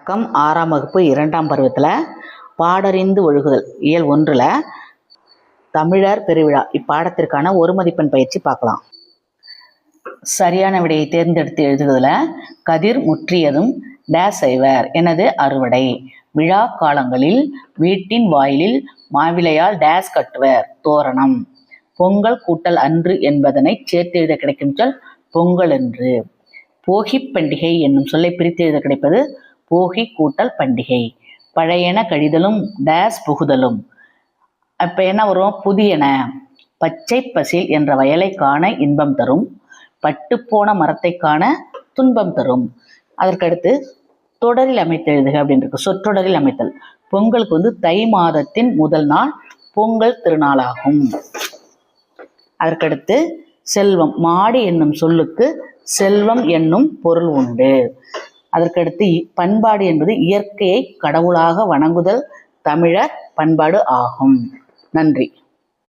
வணக்கம். ஆறாம் வகுப்பு இரண்டாம் பருவத்தில் பாடறிந்து ஒழுகுதல் இயல் ஒன்றில் தமிழர் பெருவிழா இப்பாடத்திற்கான ஒரு மதிப்பெண் பயிற்சி பார்க்கலாம். சரியான விடையை தேர்ந்தெடுத்து எழுதுவதில் கதிர் முற்றியதும் டேஸ் செய்வர் எனது அறுவடை. விழா காலங்களில் வீட்டின் வாயிலில் மாவிலையால் டேஸ் கட்டுவர் தோரணம். பொங்கல் கூட்டல் அன்று என்பதனை சேர்த்து எழுத கிடைக்கும் சொல் பொங்கல் என்று போகிப் பண்டிகை என்னும் சொல்லை பிரித்து எழுத கிடைப்பது போகி கூட்டல் பண்டிகை. பழையன கழிதலும் டேஸ் புகுதலும். அப்போ என்ன வரும்? புதியன. பச்சை பசில் என்ற வயலை காண இன்பம் தரும். பட்டுப்போன மரத்தை காண துன்பம் தரும். அதற்கடுத்து தொடரில் அமைத்தெழுதுக அப்படின்னு இருக்கு. சொற்றொடரில் அமைத்தல். பொங்கலுக்கு வந்து தை மாதத்தின் முதல் நாள் பொங்கல் திருநாளாகும். அதற்கடுத்து செல்வம். மாடு என்னும் சொல்லுக்கு செல்வம் என்னும் பொருள் உண்டு. அதற்கடுத்து இ- பண்பாடு என்பது இயற்கையை கடவுளாக வணங்குதல் தமிழர் பண்பாடு ஆகும். நன்றி.